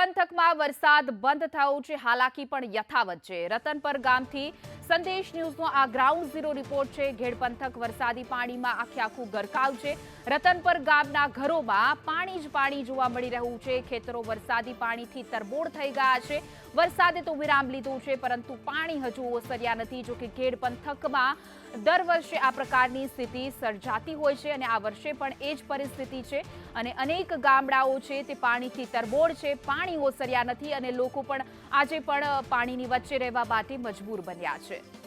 પંથકમાં વરસાદ બંધ થયો છે. હાલાકી પણ યથાવત છે. રતનપર ગામથી સંદેશ ન્યૂઝનો આ ગ્રાઉન્ડ ઝીરો રિપોર્ટ છે. ઘેડ પંથક વરસાદી પાણીમાં આખે આખું ગરકાવ છે. રતનપર ગામના ઘરોમાં પાણી જ પાણી જોવા મળી રહ્યું છે. ખેતરો વરસાદી પાણીથી તરબોળ થઈ ગયા છે. વરસાદે તો વિરામ લીધો છે, પરંતુ પાણી હજુ ઓસર્યા નથી. જોકે ઘેડ પંથકમાં દર વર્ષે આ પ્રકારની સ્થિતિ સર્જાતી હોય છે અને આ વર્ષે પણ એ જ પરિસ્થિતિ છે. અને અનેક ગામડાઓ છે તે પાણીથી તરબોળ છે, પાણી ઓસર્યા નથી અને લોકો પણ આજે પણ પાણીની વચ્ચે રહેવા માટે મજબૂર બન્યા છે.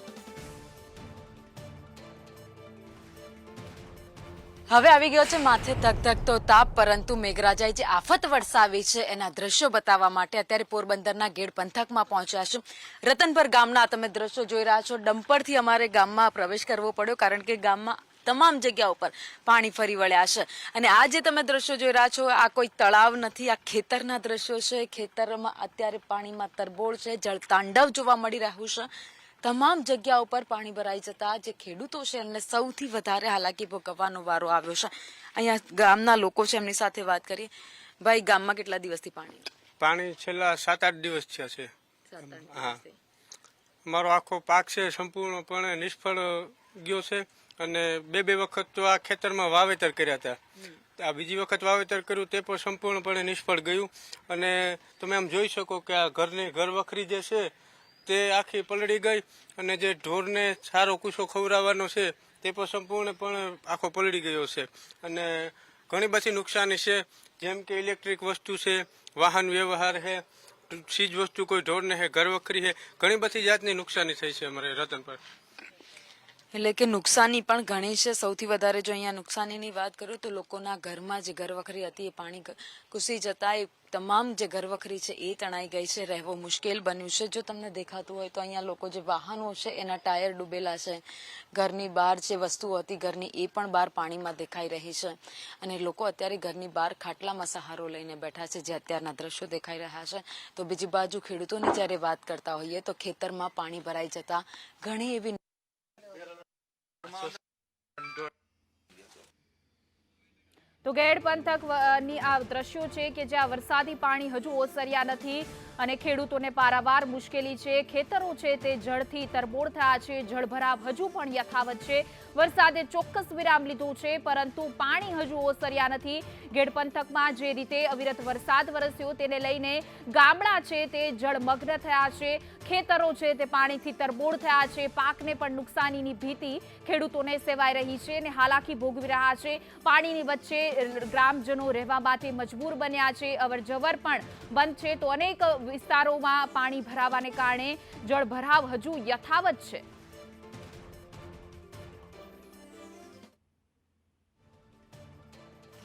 હવે આવી ગયો છે માથે ધકધકતો તાપ, પરંતુ મેઘરાજાએ જે આફત વરસાવી છે એના દ્રશ્યો બતાવવા માટે અત્યારે પોરબંદરના ગેડ પંથકમાં પહોંચ્યા છે. રતનપર ગામના તમે દ્રશ્યો જોઈ રહ્યા છો. ડમ્પરથી અમારે ગામમાં પ્રવેશ કરવો પડ્યો, કારણ કે ગામમાં તમામ જગ્યા ઉપર પાણી ફરી વળ્યા છે. અને આ જે તમે દ્રશ્યો જોઈ રહ્યા છો, આ કોઈ તળાવ નથી, આ ખેતરના દ્રશ્યો છે. ખેતરમાં અત્યારે પાણીમાં તરબોળ છે જળતાંડવ જોવા મળી રહ્યું છે. તમામ જગ્યા ઉપર પાણી ભરાઈ જતા જે ખેડૂતો છે એમને સૌથી વધારે હાલાકી ભોગવવાનો વારો આવ્યો છે. અહીંયા ગામના લોકો છે એમની સાથે વાત કરીએ. ભાઈ ગામમાં કેટલા દિવસથી પાણી પાણી છેલ્લા સાત આઠ દિવસ થયા છે. હા. મારો આખો પાક છે સંપૂર્ણપણે નિષ્ફળ ગયો છે અને બે બે વખત તો આ ખેતરમાં વાવેતર કર્યા હતા. આ બીજી વખત વાવેતર કર્યું તે પણ સંપૂર્ણપણે નિષ્ફળ ગયું. અને તમે આમ જોઈ શકો કે આ ઘરની ઘર વખરી જે છે તે આખી પલળી ગઈ અને જે ઢોરને સારો કૂસો ખવડાવવાનો છે, તે પણ સંપૂર્ણપણે આખો પલળી ગયો છે. અને ઘણી બધી નુકસાની છે, જેમ કે ઇલેક્ટ્રિક વસ્તુ છે, વાહન વ્યવહાર છે ચીજ વસ્તુ કોઈ ઢોરને છે ઘર વખરી છે, ઘણી બધી જાતની નુકસાની થઈ છે અમારે રતન પર એટલે કે નુકસાની પણ ઘણી છે. સૌથી વધારે જો અહીંયા નુકસાનીની વાત કરું તો લોકોના ઘરમાં જે ઘરવખરી હતી એ પાણી ઘૂસી જતા એ તમામ જે ઘરવખરી છે એ તણાઈ ગઈ છે. રહેવું મુશ્કેલ બન્યું છે. જો તમને દેખાતું હોય તો અહીંયા લોકો જે વાહનો છે એના ટાયર ડૂબેલા છે. ઘરની બહાર જે વસ્તુઓ હતી ઘરની એ પણ બહાર પાણીમાં દેખાઈ રહી છે. અને લોકો અત્યારે ઘરની બહાર ખાટલામાં સહારો લઈને બેઠા છે જે અત્યારના દ્રશ્યો દેખાઈ રહ્યા છે. તો બીજી બાજુ ખેડૂતોની જ્યારે વાત કરતા હોઈએ તો ખેતરમાં પાણી ભરાઈ જતા ઘણી એવી તો ગેડ પંથકની આ દ્રશ્યો છે કે જ્યાં વરસાદી પાણી હજુ ઓસર્યા નથી. અને ખેડૂતોને પારાવાર મુશ્કેલી છે. ખેતરો છે તે જળથી તરબોળ થયા છે. જળભરાવ હજુ પણ યથાવત છે. વરસાદે ચોક્કસ વિરામ લીધો છે, પરંતુ પાણી હજુ ઓસર્યા નથી. ગેડ પંથકમાં જે રીતે અવિરત વરસાદ વરસ્યો તેને લઈને ગામડા છે તે જળમગ્ન થયા છે. ખેતરો છે તે પાણીથી તરબોળ થયા છે. પાકને પણ નુકસાનીની ભીતિ ખેડૂતોને સેવાઈ રહી છે અને હાલાકી ભોગવી રહ્યા છે. પાણીની વચ્ચે ગ્રામજનો રહેવા માટે મજબૂર બન્યા છે. અવરજવર પણ બંધ છે. તો અનેક વિસ્તારોમાં પાણી ભરાવાને કારણે જળભરાવ હજુ યથાવત છે.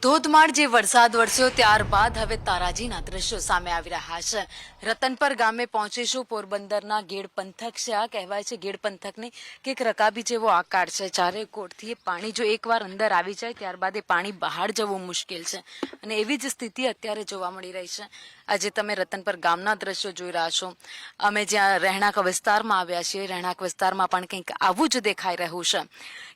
ધોધમાર જે વરસાદ વરસ્યો ત્યારબાદ હવે તારાજીના દ્રશ્યો સામે આવી રહ્યા છે. રતનપર ગામે પહોંચીશું પોરબંદરના ગેડ પંથક છે. આ કહેવાય છે ગેડ પંથકની કે એક રકાબી જેવો આકાર છે. ચારે કોટથી પાણી જો એકવાર અંદર આવી જાય, ત્યારબાદ એ પાણી બહાર જવું મુશ્કેલ છે. અને એવી જ સ્થિતિ અત્યારે જોવા મળી રહી છે. આજે તમે રતનપર ગામના દ્રશ્યો જોઈ રહ્યા છો. અમે જ્યાં રહેણાંક વિસ્તારમાં આવ્યા છીએ, રહેણાંક વિસ્તારમાં પણ કંઈક આવું જ દેખાઈ રહ્યું છે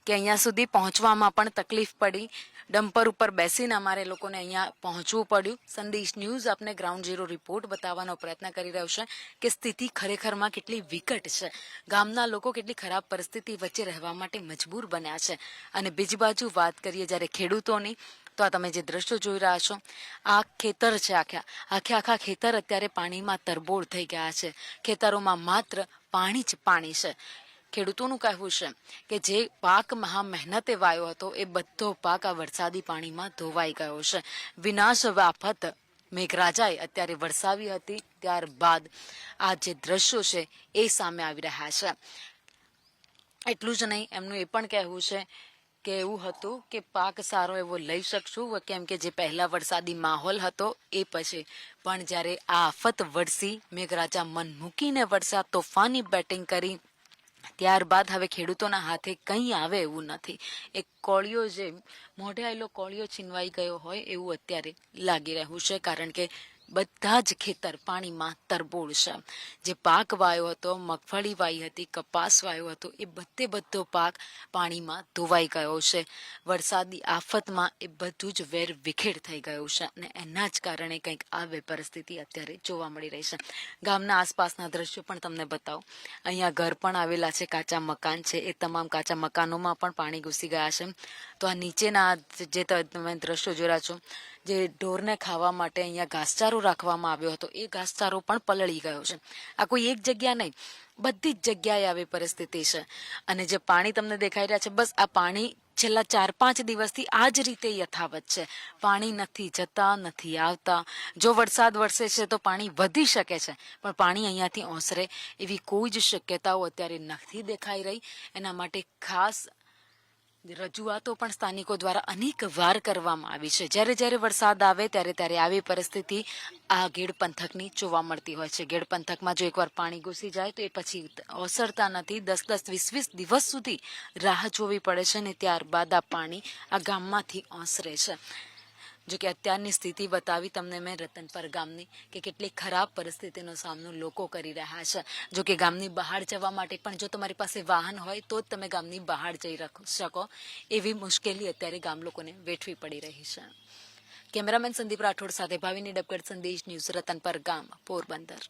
કે અહીંયા સુધી પહોંચવામાં પણ તકલીફ પડી. ડમ્પર ઉપર બેસીને અમારે લોકોને અહીંયા પહોંચવું પડ્યું. સંદેશ ન્યૂઝ આપને ગ્રાઉન્ડ ઝીરો રિપોર્ટ બતાવવાનો પ્રયત્ન કરી રહ્યો છે કે સ્થિતિ ખરેખરમાં કેટલી વિકટ છે. ગામના લોકો કેટલી ખરાબ પરિસ્થિતિ વચ્ચે રહેવા માટે મજબૂર બન્યા છે. અને બીજી બાજુ વાત કરીએ, જ્યારે ખેડૂતોની તો આ તમે જે દ્રશ્યો જોઈ રહ્યા છો, આ ખેતર છે આખા. આખે આખા ખેતર અત્યારે પાણીમાં તરબોળ થઈ ગયા છે. ખેતરોમાં માત્ર પાણી જ પાણી છે. ખેડૂતોનું કહેવું છે કે જે પાક મહા મહેનતે વાયો હતો, એ બધો પાક આ વરસાદી પાણીમાં ધોવાઈ ગયો છે. વિનાશ આફત મેઘરાજાએ અત્યારે વરસાવી હતી, ત્યારબાદ આ જે દ્રશ્યો છે એ સામે આવી રહ્યા છે. એટલું જ નહીં, એમનું એ પણ કહેવું છે કે એવું હતું કે પાક સારો એવો લઈ શકશું? કેમ કે જે પહેલા વરસાદી માહોલ હતો એ પછી. પણ જ્યારે આ આફત વરસી, મેઘરાજા મન મૂકીને વરસાદ તોફાની બેટિંગ કરી, ત્યારબાદ હવે ખેડૂતોના હાથે કંઈ આવે એવું નથી. એક કોળિયો જે મોઢે આવેલો કોળિયો છીનવાઈ ગયો હોય એવું અત્યારે લાગી રહ્યું છે, કારણ કે બધા જ ખેતર પાણીમાં તરબોળ છે. જે પાક વાયો હતો, મગફળી વાઈ હતી, કપાસ વાયો હતો, એ બધે બધો પાક પાણીમાં ધોવાઈ ગયો છે. વરસાદી આફતમાં એ બધું જ વેર વિખેર થઈ ગયું છે અને એના જ કારણે કંઈક આવે પરિસ્થિતિ અત્યારે જોવા મળી રહી છે. ગામના આસપાસના દ્રશ્યો પણ તમને બતાવો. અહીંયા ઘર પણ આવેલા છે, કાચા મકાન છે. એ તમામ કાચા મકાનોમાં પણ પાણી ઘૂસી ગયા છે. તો આ નીચેના જે તમે દ્રશ્યો જોયા છો જે ઢોરને ખાવા માટે અહીંયા ઘાસચારો રાખવામાં આવ્યો હતો, એ ઘાસચારો પણ પલળી ગયો છે. આ કોઈ એક જગ્યા નહીં, બધી જ જગ્યાએ આવી પરિસ્થિતિ છે. અને જે પાણી તમને દેખાઈ રહ્યા છે, બસ આ પાણી છેલ્લા ચાર પાંચ દિવસથી આ જ રીતે યથાવત છે. પાણી નથી જતા, નથી આવતા. જો વરસાદ વરસે છે તો પાણી વધી શકે છે, પણ પાણી અહીંયાથી ઓસરે એવી કોઈ જ શક્યતાઓ અત્યારે નથી દેખાઈ રહી. એના માટે ખાસ રજૂઆતો પણ સ્થાનિકો દ્વારા અનેક વાર કરવામાં આવી છે. જ્યારે જ્યારે વરસાદ આવે ત્યારે ત્યારે આવી પરિસ્થિતિ આ ગેડ પંથકની જોવા મળતી હોય છે. ગેડ પંથકમાં જો એકવાર પાણી ઘૂસી જાય તો એ પછી ઓસરતા નથી. દસ દસ વીસ વીસ દિવસ સુધી રાહ જોવી પડે છે ને ત્યારબાદ આ પાણી આ ગામમાંથી ઓસરે છે. જો કે અત્યારની સ્થિતિ બતાવી તમને મેં રતનપર ગામની કે કેટલી ખરાબ પરિસ્થિતિનો સામનો લોકો કરી રહ્યા છે. જો કે ગામની બહાર જવા માટે પણ જો તમારી પાસે વાહન હોય તો જ તમે ગામની બહાર જઈ શકો. એવી મુશ્કેલી અત્યારે ગામ લોકોને વેઠવી પડી રહી છે. કેમેરામેન સંદીપ રાઠોડ સાથે ભાવિની ડબગડ સંદેશ ન્યૂઝ રતનપર ગામ, પોરબંદર.